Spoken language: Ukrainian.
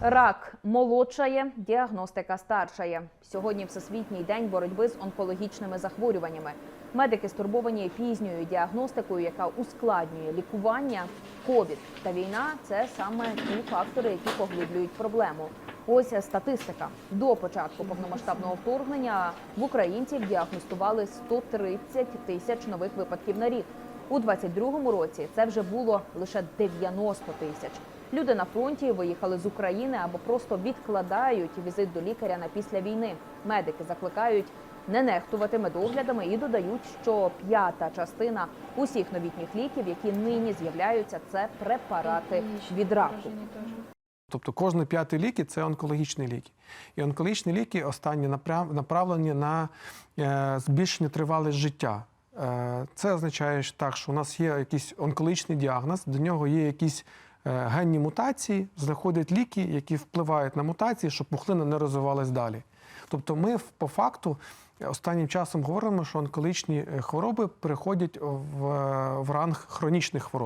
Рак молодшає, діагностика старшає. Сьогодні всесвітній день боротьби з онкологічними захворюваннями. Медики стурбовані пізньою діагностикою, яка ускладнює лікування. Ковід та війна це саме ті фактори, які поглиблюють проблему. Ось статистика. До початку повномасштабного вторгнення в українців діагностували 130 тисяч нових випадків на рік. У 22-му році це вже було лише 90 тисяч. Люди на фронті виїхали з України або просто відкладають візит до лікаря на після війни. Медики закликають не нехтувати медоглядами і додають, що п'ята частина усіх новітніх ліків, які нині з'являються, це препарати від раку. Тобто кожний п'ятий ліки це онкологічні ліки. І онкологічні ліки останні напрям- направлені на е, збільшення тривалості життя. Е, Це означає так, що у нас є якийсь онкологічний діагноз, до нього є якісь генні мутації, знаходять ліки, які впливають на мутації, щоб пухлина не розвивалась далі. Тобто, ми по факту останнім часом говоримо, що онкологічні е, хвороби переходять в, в ранг хронічних хвороб.